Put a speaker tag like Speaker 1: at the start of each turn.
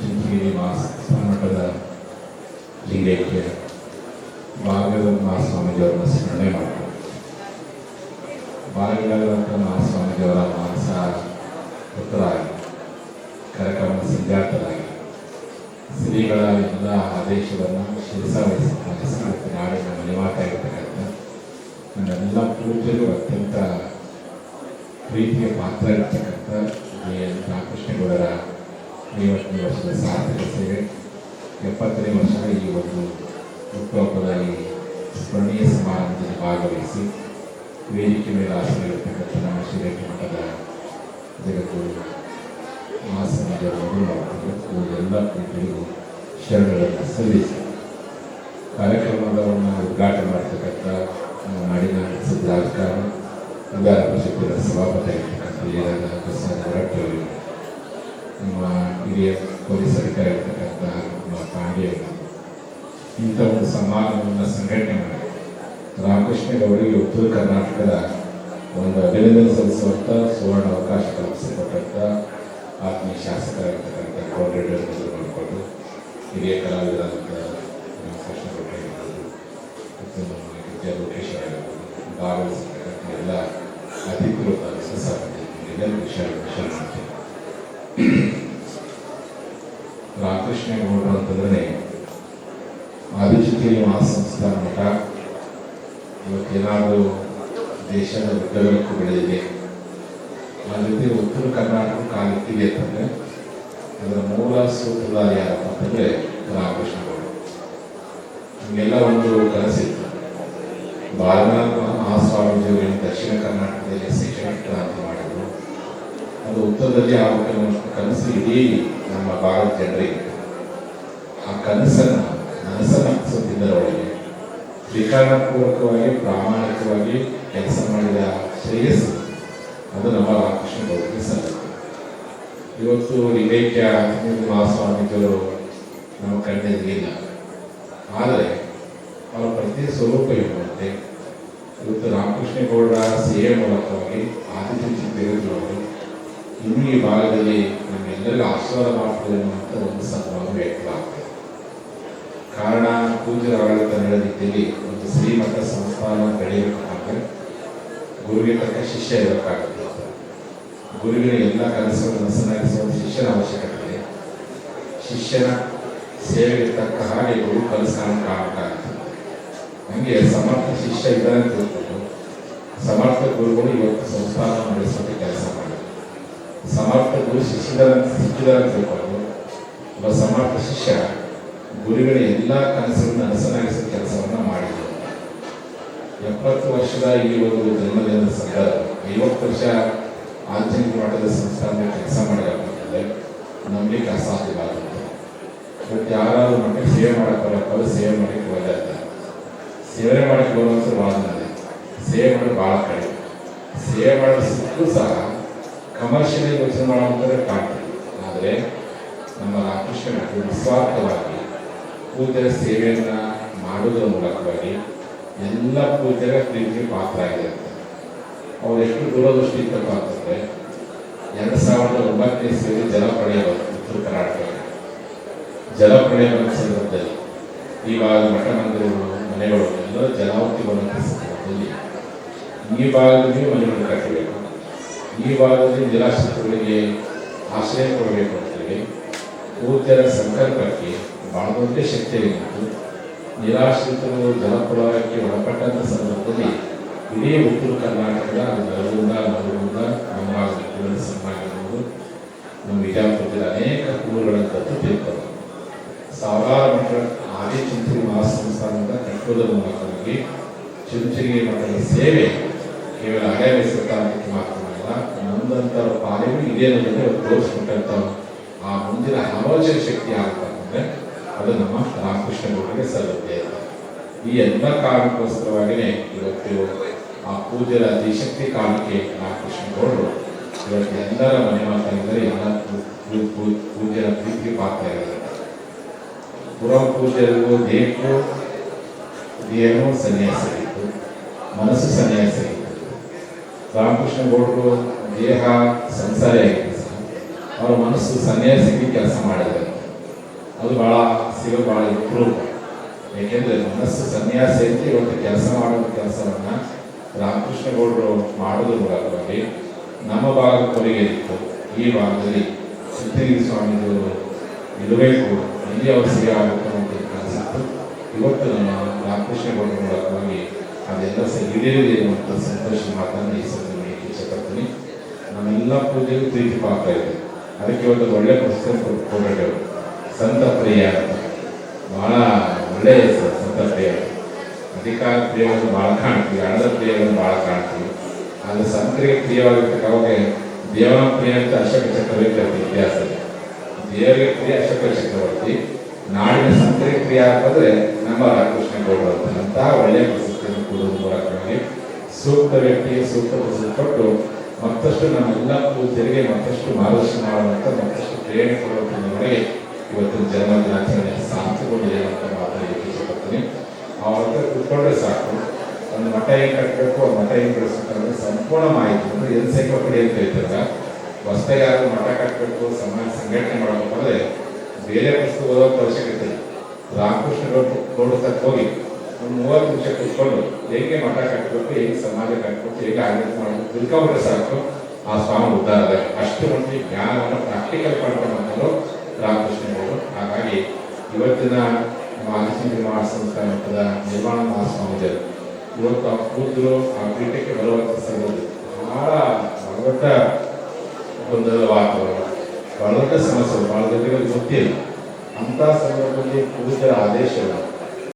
Speaker 1: ಮಾಸ ಮಠದ ಲಿಂಗೈಕ್ಯ ಭಾಗದ ಮಹಾಸ್ವಾಮೀಜಿಯವರನ್ನ ಸ್ಮರಣೆ ಮಾಡ್ತಾರೆ. ಭಾಗವತ ಮಹಾಸ್ವಾಮೀಜಿಯವರ ಮಾನಸ ಪುತ್ರರಾಗಿ ಕಾರ್ಯಕ್ರಮದ ಸಂಜಾತರಾಗಿ ಶ್ರೀಗಳ ಎಲ್ಲ ಆದೇಶವನ್ನು ಶಿರಸಾವಹಿಸಿ ಪಾಲಿಸಿ ನಾಡಿನ ನಮ್ಮ ನನ್ನೆಲ್ಲ ಪೂಜೆಗೂ ಅತ್ಯಂತ ಪ್ರೀತಿಯ ಪಾತ್ರ ಇರ್ತಕ್ಕಂಥ ರಾಮಕೃಷ್ಣಗೌಡರ ಐವತ್ತನೇ ವರ್ಷದ ಸಾರ್ಥಕ ಸೇವೆ ಎಪ್ಪತ್ತನೇ ವರ್ಷ ಈ ಒಂದು ಹುಟ್ಟುಹಬ್ಬದಲ್ಲಿ ಸ್ಮರಣೀಯ ಸಮಾರಂಭದಲ್ಲಿ ಭಾಗವಹಿಸಿ ವೇದಿಕೆ ಮೇಲೆ ಆಸರಿರ್ತಕ್ಕಂಥ ನಮ್ಮ ಶ್ರೀರೇಖೆ ಮಠದ ಜಗತ್ತು ಮಹಾಸಮಾಜವನ್ನು ಮಾಡ್ಕೊಂಡು ಎಲ್ಲ ಪ್ರೀತಿಗೂ ಶರಣಗಳನ್ನು ಸಲ್ಲಿಸಿ ಕಾರ್ಯಕ್ರಮವನ್ನು ಉದ್ಘಾಟನೆ ಮಾಡ್ತಕ್ಕಂಥ ನಮ್ಮ ನಾಡಿನ ಪ್ರಸಿದ್ಧ ರಾಜಕಾರಣ ಪರಿಷತ್ತಿನ ಸಭಾಪತಿ ಆಗಿರ್ತಕ್ಕಂಥ ಪ್ರಸಾದ್ ಹೊರಟ್ಟವರು ನಮ್ಮ ಹಿರಿಯ ಪೊಲೀಸ್ ಅಧಿಕಾರಿ ಆಗಿರ್ತಕ್ಕಂಥ ನಮ್ಮ ಪಾಂಡೆ ಅವರು. ಇಂಥ ಒಂದು ಸಮಾರಂಭವನ್ನು ಸಂಘಟನೆ ಮಾಡಿ. ರಾಮಕೃಷ್ಣಗೌಡರಿಗೆ ಉತ್ತರ ಕರ್ನಾಟಕದ ಒಂದು ಅಭಿನಂದನೆ ಸಲ್ಲಿಸುವಂಥ ಸುವರ್ಣ ಅವಕಾಶ ಕಲ್ಪಿಸಿಕೊಟ್ಟಂಥ ಆತ್ಮೀಯ ಶಾಸಕರಾಗಿರ್ತಕ್ಕಂಥ ಕೋಆರ್ಡಿನೇಟರ್ ಮೊದಲು ಮಾಡಿಕೊಂಡು ಹಿರಿಯ ಕಲಾವಿದರಾದಂಥ ರಾಮಕೃಷ್ಣ ಆಗಿರ್ಬೋದು ಮತ್ತು ವಿದ್ಯಾ ಲೋಕೇಶ್ವರ ಭಾಗವಹಿಸಿರ್ತಕ್ಕಂಥ ಎಲ್ಲ ರಾಮಕೃಷ್ಣಗೌಡರು ಅಂತಂದ್ರೆ ಆದಿಶಕ್ತಿ ಮಹಾಸಂಸ್ಥಾನ ಮಠ ಇವತ್ತೇನಾದರೂ ದೇಶದ ಉದ್ಯೋಗಕ್ಕೂ ಬೆಳೆದಿದೆ ಆ ಜೊತೆ ಉತ್ತರ ಕರ್ನಾಟಕ ಕಾಲಿಟ್ಟಿದೆ ಅಂತಂದ್ರೆ ಅದರ ಮೂಲ ಸೂತ್ರಧಾರಿ ಯಾರಪ್ಪ ಅಂತಂದ್ರೆ ರಾಮಕೃಷ್ಣಗೌಡರು ನಮಗೆಲ್ಲ ಒಂದು ಕನಸಿತ್ತು ಬಾಲನಾಥ ಮಹಾಸ್ವಾಮೀಜಿಯವರು ಏನು ದಕ್ಷಿಣ ಕರ್ನಾಟಕದಲ್ಲಿ ಶಿಕ್ಷಣ ಕ್ರಾಂತಿ ಮಾಡಿದರು. ಅದು ಉತ್ತರದಲ್ಲಿ ಆಗಬೇಕನ್ನುವಂಥ ಕನಸು ಇಡೀ ನಮ್ಮ ಭಾರತ ಜನರಿಗೆ ಆ ಕನಸನ್ನು ನನಸನ್ನಾಗಿಸುತ್ತಿದ್ದರ ಒಳಗೆ ಸ್ವೀಕಾರಪೂರ್ವಕವಾಗಿ ಪ್ರಾಮಾಣಿಕವಾಗಿ ಕೆಲಸ ಮಾಡಿದ ಶ್ರೇಯಸ್ಸು ಅದು ನಮ್ಮ ರಾಮಕೃಷ್ಣ ಗೌಡರಿಗೆ ಸಲ್ಲುತ್ತೆ ಇವತ್ತು ಲಿಂಗೈಕ್ಯ ಮಹಾಸ್ವಾಮಿಗಳು ನಮ್ಮ ಕಣ್ಣೆದುರಿಲ್ಲ ಆದರೆ ಅವರ ಪ್ರತಿ ಸ್ವರೂಪ ಇರುವಂತೆ ಇವತ್ತು ರಾಮಕೃಷ್ಣ ಸಿ ಸೇವೆ ಮೂಲಕವಾಗಿ ಈ ಭಾಗದಲ್ಲಿ ನಮ್ಮೆಲ್ಲರಿಗೂ ಆಶೀರ್ವಾದ ಮಾಡ್ತದೆ ಅನ್ನುವಂಥ ಒಂದು ಸಂಭ್ರಮ ವ್ಯಕ್ತವಾಗ್ತದೆ. ಕಾರಣ ಪೂಜ್ಯರ ಆಡಳಿತ ನಡೆದಿದ್ದಲ್ಲಿ ಒಂದು ಶ್ರೀಮಠ ಸಂಸ್ಥಾನ ಬೆಳೆಯಬೇಕಾದ್ರೆ ಗುರುವಿಗೆ ತಕ್ಕ ಶಿಷ್ಯ ಇರಬೇಕಾಗುತ್ತೆ. ಗುರುವಿನ ಎಲ್ಲ ಕನಸುಗಳನ್ನು ನನಸನ್ನಾಗಿಸುವ ಶಿಷ್ಯನ ಅವಶ್ಯಕತೆ ಇದೆ ಶಿಷ್ಯನ ಸೇವೆಗೆ ತಕ್ಕ ಹಾಗೆ ಗುರು ಕನಸನ್ನು ಕಾಣಬೇಕಾಗುತ್ತೆ. ನಮಗೆ ಸಮರ್ಥ ಶಿಷ್ಯ ಇದ್ದಾನೆ ಅಂತ ತಿಳ್ಕೊಂಡು ಸಮರ್ಥ ಗುರುಗಳು ಇವತ್ತು ಸಂಸ್ಥಾನ ಮಾಡಿದ್ರು ಸಮರ್ಥ ಗುರು ಅಂತ ತಿಳ್ಕೊಂಡು ಒಬ್ಬ ಸಮರ್ಥ ಶಿಷ್ಯ ಗುರುಗಳ ಎಲ್ಲ ಕನಸುಗಳನ್ನು ನನಸನ್ನಾಗಿಸುವ ಕೆಲಸವನ್ನು ಮಾಡಿದರು ಎಪ್ಪತ್ತು ವರ್ಷದ ಈ ಒಂದು ಜನ್ಮದಿನದ ಸಂದರ್ಭ ಐವತ್ತು ವರ್ಷ ಆಂಜನೇಯ ಮಟ್ಟದ ಸಂಸ್ಥಾನ ಕೆಲಸ ಮಾಡಬೇಕಾದ್ರೆ ನಂಬಲಿಕ್ಕೆ ಅಸಾಧ್ಯವಾಗುತ್ತೆ ಬಟ್ ಯಾರಾದರೂ ಮಕ್ಕಳು ಸೇವೆ ಮಾಡಕ್ಕೆ ಬರಕ್ಕಲ್ಲ ಸೇವೆ ಮಾಡಕ್ಕೆ ಹೋದಾಗ ಸೇವೆ ಮಾಡಕ್ಕೆ ಬರುವಂಥ ವಾದನೆ ಸೇವೆ ಮಾಡೋದು ಭಾಳ ಕಡಿಮೆ. ಸೇವೆ ಮಾಡೋ ಸಿಕ್ಕೂ ಸಹ ಕಮರ್ಷಿಯಲಿ ಕೆಲಸ ಮಾಡುವಂಥದ್ದೇ ಕಾಣ್ತದೆ ಆದರೆ ನಮ್ಮ ರಾಮಕೃಷ್ಣ ನಿಸ್ವಾರ್ಥವಾಗಿ ಪೂಜೆಯ ಸೇವೆಯನ್ನು ಮಾಡುವುದರ ಮೂಲಕವಾಗಿ ಎಲ್ಲ ಪೂಜೆಯ ಪ್ರೀತಿಗೆ ಪಾತ್ರ ಆಗಿರುತ್ತೆ ಅವ್ರು ಎಷ್ಟು ದೂರದೃಷ್ಟಿ ಇತ್ತಪ್ಪ ಅಂತಂದರೆ ಎರಡು ಸಾವಿರದ ಒಂಬತ್ತನೇ ಇಸ್ವಿಯಲ್ಲಿ ಜಲ ಪ್ರಳಯ ಬಂತು, ಉತ್ತರ ಕರ್ನಾಟಕದಲ್ಲಿ. ಜಲ ಪಡೆಯುವ ಸಂದರ್ಭದಲ್ಲಿ ಇವಾಗ ಮಠ ಮಂದಿರಗಳು ಮನೆಗಳು ಎಲ್ಲರೂ ಜಲಾವತಿ ಬರುವಂಥ ಸಂದರ್ಭದಲ್ಲಿ ಈ ಭಾಗದಲ್ಲಿ ಮನೆಗಳು ಕಟ್ಟಬೇಕು ಈ ಭಾಗದಲ್ಲಿ ನಿರಾಶ್ರಿತಗಳಿಗೆ ಆಶ್ರಯ ಕೊಡಬೇಕು ಅಂತೇಳಿ ಪೂರ್ತಿಯರ ಸಂಕಲ್ಪಕ್ಕೆ ಬಹಳ ದೊಡ್ಡ ಶಕ್ತಿಯಾಗಿತ್ತು ನಿರಾಶ್ರಿತರು ಜಲಪ್ರಳಯಕ್ಕೆ ಒಳಪಟ್ಟಂಥ ಸಂದರ್ಭದಲ್ಲಿ ಇಡೀ ಉತ್ತರ ಕರ್ನಾಟಕದ ನರಗುಂದ ನರಗುಂದ ನಮ್ಮ ಆಗಿರ್ಬೋದು. ನಮ್ಮ ವಿಜಯಪುರದಲ್ಲಿ ಅನೇಕ ಕೂರುಗಳನ್ನು ದತ್ತು ತಿಳ್ಕೊಂಡು ಸಾವಿರಾರು ಮಠ ಆದಿ ಚಿಂಚಗಿ ಮಹಾಸಂಸ್ಥಾನದ ಕಟ್ಟುವುದರ ಮೂಲಕವಾಗಿ ಚಿಂಚಗಿ ಮಠದ ಸೇವೆ ಕೇವಲ ಹಳೆಯ ಸರ್ಕಾರಕ್ಕೆ ಮಾತ್ರವಲ್ಲ ನಮ್ಮಂಥವ್ರ ಪಾಲಿಗೂ ಇದೇ ನಮಗೆ ಇವತ್ತು ತೋರಿಸ್ಬಿಟ್ಟಂಥ ಆ ಮುಂದಿನ ಆಲೋಚನೆ ಶಕ್ತಿ ಆಗ್ತಂದ್ರೆ ಅದು ನಮ್ಮ ರಾಮಕೃಷ್ಣ ಗೌಡರಿಗೆ ಸಲ್ಲುತ್ತೆ ಈ ಎಲ್ಲ ಕಾರಣಕ್ಕೋಸ್ಕರವಾಗಿಯೇ ಇವತ್ತು ಆ ಪೂಜ್ಯರ ಅತಿಶಕ್ತಿ ಕಾಲಕ್ಕೆ ರಾಮಕೃಷ್ಣ ಗೌಡರು ಇವತ್ತು ಎಲ್ಲರ ಮನೆ ಮಾತಾಡಿದರೆ ಎಲ್ಲ ಪ್ರೀತಿ ಪೂಜ್ಯರ ಪ್ರೀತಿಗೆ ಪಾತ್ರ ಪುರಂ ಪೂಜ್ಯರಿಗೂ ದೇಹಕ್ಕೂ ಸನ್ಯಾಸ ಮನಸ್ಸು ಸನ್ಯಾಸಿಯಾಗಿತ್ತು ರಾಮಕೃಷ್ಣ ಗೌಡರು ದೇಹ, ಸಂಸಾರಿ ಆಗಿತ್ತು ಅವರ ಮನಸ್ಸು ಸನ್ಯಾಸಿಗೆ ಕೆಲಸ ಮಾಡಿದ್ದಾರೆ. ಅದು ಭಾಳ ಸಿಗೋ, ಭಾಳ ಇಂಪ್ರೂವ್ ಏಕೆಂದರೆ ಮನಸ್ಸು ಸನ್ಯಾಸ ಅಂತ ಇವತ್ತು ಕೆಲಸ ಮಾಡುವ ಕೆಲಸವನ್ನು ರಾಮಕೃಷ್ಣ ಗೌಡರು ಮಾಡೋದ್ರ ಮೂಲಕವಾಗಿ ನಮ್ಮ ಭಾಗದ ಕೊಡುಗೆ ಇತ್ತು. ಈ ಭಾಗದಲ್ಲಿ ಸಿದ್ಧಗಿರಿ ಸ್ವಾಮಿಗಳು ಇರಬೇಕು ಇಲ್ಲಿ ಅವರು ಸಿಗ ಅಂತ ಅನಿಸಿತ್ತು ಇವತ್ತು ನಮ್ಮ ರಾಮಕೃಷ್ಣ ಗೌಡರ ಮೂಲಕವಾಗಿ ಅದೆಲ್ಲ ಸಹ ಮತ್ತು ಸಂತೋಷ ಮಾತನ್ನು ಈ ಸಂದರ್ಭದಲ್ಲಿ ಇಷ್ಟಪಡ್ತೀನಿ ನಮ್ಮೆಲ್ಲ ಪೂಜೆಗೂ ಪ್ರೀತಿ ಪಾತ್ರ ಇದೆ. ಅದಕ್ಕೆ ಒಂದು ಒಳ್ಳೆ ಪುಸ್ತಕ ಕೊಡೋದು ಸಂತ ಪ್ರಿಯ ಬಹಳ ಒಳ್ಳೆಯ ಹೆಸರು ಸಂತ ಪ್ರಿಯ. ಅಧಿಕಾರ ಪ್ರಿಯವನ್ನು ಭಾಳ ಕಾಣ್ತೀವಿ. ಹಣದ ಪ್ರಿಯವನ್ನು ಭಾಳ ಕಾಣ್ತೀವಿ. ಆದರೆ ಸಂತರಿಗೆ ಪ್ರಿಯವಾಗಿರ್ತಕ್ಕ ಅವಾಗ ದೇವನ ಪ್ರಿಯ ಅಂತ ಅಶೋಕ ಚಕ್ರವರ್ತಿ ಅಂತ ಇತಿಹಾಸ ದೇವರಿಗೆ ಪ್ರಿಯ ಅಶೋಕ ಚಕ್ರವರ್ತಿ. ನಾಡಿನ ಸಂತರಿಗೆ ಪ್ರಿಯ ಅಂತಂದ್ರೆ ನಮ್ಮ ರಾಮಕೃಷ್ಣ ಗೌಡರು ಅಂತ. ಅಂತಹ ಒಳ್ಳೆಯ ಪ್ರಶಸ್ತಿಯನ್ನು ಕೊಡುವ ಮೂಲಕವಾಗಿ ಸೂಕ್ತ ವ್ಯಕ್ತಿಗೆ ಸೂಕ್ತ ಕೊಟ್ಟು ಮತ್ತಷ್ಟು ನಮ್ಮೆಲ್ಲ ಪೂಜ್ಯರಿಗೆ ಮತ್ತಷ್ಟು ಮಾರ್ಗದರ್ಶನ ಮಾಡುವಂತ, ಮತ್ತಷ್ಟು ಪ್ರೇರಣೆ ಕೊಡುವಂತ ನಮಗೆ ಇವತ್ತಿನ ಜನ್ಮ ದಿನಾಚರಣೆ ಸಾರ್ಥಕಗೊಂಡಿದೆ ಅಂತ ಮಾತಾಡಲಿಕ್ಕೆ ಇಷ್ಟಪಡ್ತೀನಿ ಅವ್ರ ಕೂತ್ಕೊಂಡ್ರೆ ಸಾಕು. ಒಂದು ಮಠ ಏನ್ ಕಟ್ಟಬೇಕು ಆ ಮಠ ಏನ್ ಬೆಳೆಸ್ಬೇಕಂದ್ರೆ ಸಂಪೂರ್ಣ ಮಾಹಿತಿ ಅಂದ್ರೆ ಎನ್ಸೈಕ್ಲೋಪಡಿ ಅಂತ ಹೇಳ್ತಾರೆ ಹೊಸದಾಗಿ ಯಾರು ಮಠ ಕಟ್ಟಬೇಕು ಸಮಾಜ ಸಂಘಟನೆ ಮಾಡಬೇಕು ಅಂದ್ರೆ ಬೇರೆ ಪುಸ್ತಕ ಓದೋಕೆ ಅವಶ್ಯಕತೆ ರಾಮಕೃಷ್ಣ ಗೌಡ ಹೋಗಿ ಒಂದು ಮೂವತ್ತು ನಿಮಿಷ ಕೂತ್ಕೊಂಡು ಹೇಗೆ ಮಠ ಕಟ್ಕೊಟ್ಟು ಹೇಗೆ ಸಮಾಜ ಕಟ್ಕೊಟ್ಟು ಹೇಗೆ ಆಡಳಿತ ಮಾಡಬೇಕು, ತಿಳ್ಕೊಂಡ್ರೆ ಸಾಕು. ಆ ಸ್ವಾಮಿ ಆದರೆ ಅಷ್ಟು ಮಂದಿ ಜ್ಞಾನವನ್ನು ಪ್ರಾಕ್ಟಿಕಲ್ ಮಾಡ್ಕೊಂಡ್ರು ರಾಮಕೃಷ್ಣ ಗೌಡರು ಹಾಗಾಗಿ ಇವತ್ತಿನ ಆದಿಶಂಕರ ನಿರ್ಮಾಣ ಸಂಸ್ಥಾನ ಮಟ್ಟದ ನಿರ್ಮಾಣ ಮಹಾಸ್ವಾಮಿಜರು ಇವತ್ತು ಆ ಕೂತರು ಆ ಪೀಠಕ್ಕೆ ಬರುವಂಥ ಸಂಗತಿ ಬಹಳ ದೊಡ್ಡ ಒಂದು ವಾತಾವರಣ ಬಹಳ ಸಮಸ್ಯೆ, ಬಹಳ ಜನರಿಗೆ ಗೊತ್ತಿಲ್ಲ. ಅಂತ ಸಂದರ್ಭದಲ್ಲಿ ಪೂಜರ ಆದೇಶವನ್ನು